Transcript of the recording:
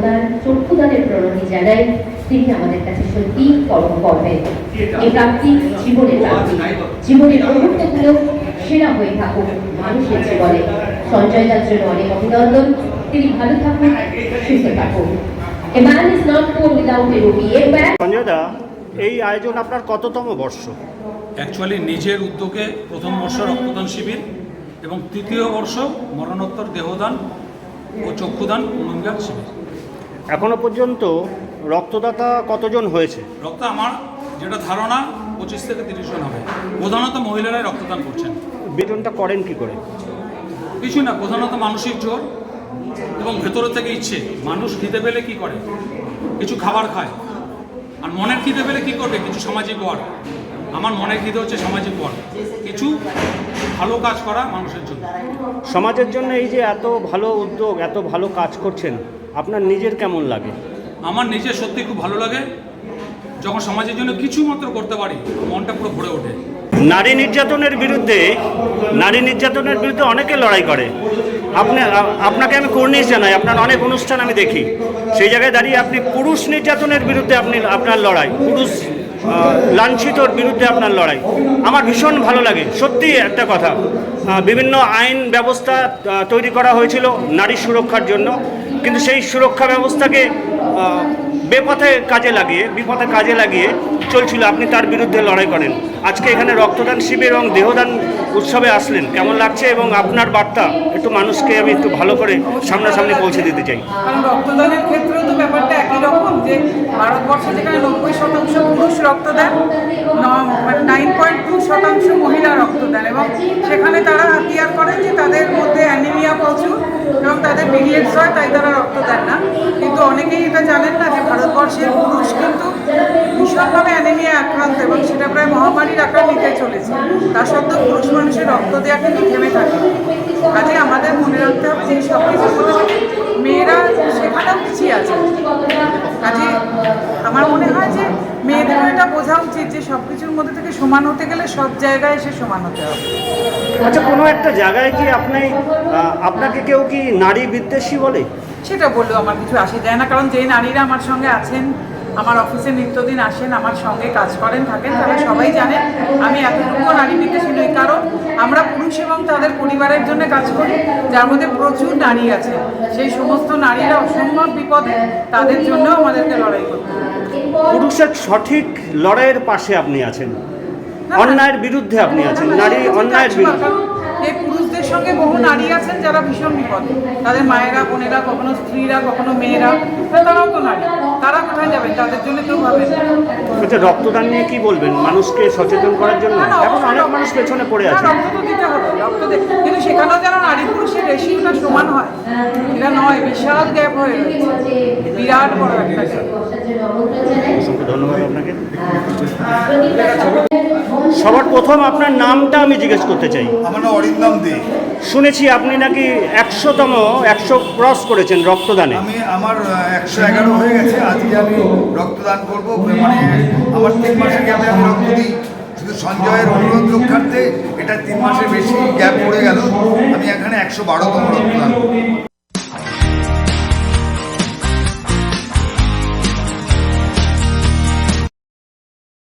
দেহদান চক্ষুদানের প্রণতি জানাই তিনি আমাদের কাছে সত্যি কর্ম। করবেন এই প্রাপ্তি জীবনের প্রাপ্তি। জীবনের মুহূর্তগুলো সেরা হয়ে থাকুক মানুষের জীবনে। সঞ্জয় দার জন্য অনেক অভিনন্দন। তিনি ভালো থাকুন সুস্থ থাকুন সঞ্জয় দা এই আয়োজন আপনার কততম বর্ষ? অ্যাকচুয়ালি নিজের উদ্যোগে প্রথম বর্ষ রক্তদান শিবির এবং তৃতীয় বর্ষ মরণোত্তর দেহদান ও চক্ষুদান অনুজ্ঞান শিবির। এখনও পর্যন্ত রক্তদাতা কতজন হয়েছে? রক্ত আমার যেটা ধারণা পঁচিশ থেকে তিরিশ জন হবে। প্রধানত মহিলারাই রক্তদান করছেন। বেতনটা করেন কি করে? কিছু না প্রধানত মানসিক জোর এবং ভেতর থেকে ইচ্ছে। মানুষ খিদে পেলে কি করে? কিছু খাবার খায়। আর মনের খিদে পেলে কি করবে? কিছু সামাজিক ওয়ার্ক আমার মনের খিদে হচ্ছে সামাজিক ওয়ার্ক কিছু ভালো কাজ করা মানুষের জন্য। সমাজের জন্য এই যে এত ভালো উদ্যোগ এত ভালো কাজ করছেন আপনার নিজের কেমন লাগে? আমার নিজের সত্যি খুব ভালো লাগে। যখন সমাজের জন্য কিছু মাত্র করতে পারি মনটা পুরো ভরে ওঠে। নারী নির্যাতনের বিরুদ্ধে নারী নির্যাতনের বিরুদ্ধে অনেকে লড়াই করে। আপনি আপনাকে আমি কর্নিশ জানাই আপনার অনেক অনুষ্ঠান আমি দেখি। সেই জায়গায় দাঁড়িয়ে আপনি পুরুষ নির্যাতনের বিরুদ্ধে আপনি আপনার লড়াই পুরুষ লাঞ্ছিতর বিরুদ্ধে আপনার লড়াই। আমার ভীষণ ভালো লাগে সত্যি একটা কথা। বিভিন্ন আইন ব্যবস্থা তৈরি করা হয়েছিল নারী সুরক্ষার জন্য। কিন্তু সেই সুরক্ষা ব্যবস্থাকে বেপথে কাজে লাগিয়ে, বিপথে কাজে লাগিয়ে চলছিল। আপনি তার বিরুদ্ধে লড়াই করেন। আজকে এখানে রক্তদান শিবির এবং দেহদান উৎসবে আসলেন। কেমন লাগছে এবং আপনার বার্তা? একটু মানুষকে আমি একটু ভালো করে সামনাসামনি পৌঁছে দিতে চাই। রক্তদানের ক্ষেত্রেও তো ব্যাপারটা একই রকম যে, ভারতবর্ষে যেখানে নব্বই শতাংশ পুরুষ রক্ত দেন নাইন পয়েন্ট টু শতাংশ মহিলা রক্ত দেন এবং সেখানে তারা হাতিয়ার করেন যে তাদের প্রচুর এবং তাদের পিরিয়ডস হয়, তাই তারা রক্ত দেন না। কিন্তু অনেকেই এটা জানেন না যে ভারতবর্ষের পুরুষ কিন্তু ভীষণভাবে অ্যানিমিয়া আক্রান্ত এবং সেটা প্রায় মহামারীর আকার নিতে চলেছে। তা সত্ত্বেও পুরুষ মানুষের রক্ত দেওয়া কিন্তু থেমে থাকে। কাজে আমাদের মনে রাখতে হবে যে সব কিছুর মধ্যে থেকে মেয়েরা সেখানেও পিছিয়ে আছে কাজে আমার মনে হয় যে মেয়েদেরও এটা বোঝা উচিত যে সব কিছুর মধ্যে থেকে সমান হতে গেলে সব জায়গায় এসে সমান হতে হবে। আচ্ছা কোনো একটা জায়গায় কি আপনি আপনাকে কেউ কি নারী বিদ্বেষী বলে? সেটা বললেও আমার কিছু আসে যায় না কারণ যে নারীরা আমার সঙ্গে আছেন আমার অফিসে নিত্যদিন আসেন আমার সঙ্গে কাজ করেন থাকেন তারা সবাই জানেন আমি এতটুকু নারী বিদ্বেষী নই কারণ আমরা পুরুষ এবং তাদের পরিবারের জন্য কাজ করি যার মধ্যে প্রচুর নারী আছে। সেই সমস্ত নারীরা অসম্ভব বিপদে তাদের জন্যও আমাদেরকে লড়াই করতে হবে পুরুষের সঠিক লড়াইয়ের পাশে আপনি আছেন। অন্যায়ের বিরুদ্ধে আপনি আছেন। নারী অন্যায়ের বিরুদ্ধে। এই পুরুষদের সঙ্গে বহু নারী আছেন যারা ভীষণ বিপদে। তাদের মায়েরা বোনেরা কখনো স্ত্রীরা কখনো মেয়েরা তারাও তো নারী। তারা কোথায় যাবেন? তাদের জন্য কেউ ভাবেন আচ্ছা রক্তদান নিয়ে কি বলবেন মানুষকে সচেতন করার জন্য? এখন অনেক মানুষ পেছনে পড়ে আছে। রক্ত তো দিতে হবে রক্ত কিন্তু সেখানেও যেন নারী পুরুষের রেশিওটা সমান হয়। এটা নয় বিশাল গ্যাপ হয়ে রয়েছে। বিরাট বড় একটা ধন্যবাদ আপনাকে। সবার প্রথম আপনার নামটা আমি জিজ্ঞেস করতে চাই। আমার নাম অরিন্দম দে। শুনেছি আপনি নাকি একশোতম একশো ক্রস করেছেন রক্তদানে। আমি আমার একশো এগারো হয়ে গেছে। আজকে আমি রক্তদান করব। মানে আমার তিন মাসের গ্যাপে আমি রক্ত দিই। শুধু সঞ্জয়ের অনুরোধ রক্ষার্থে এটা তিন মাসের বেশি গ্যাপ পড়ে গেল। আমি এখানে একশো বারোতম রক্তদান। করব।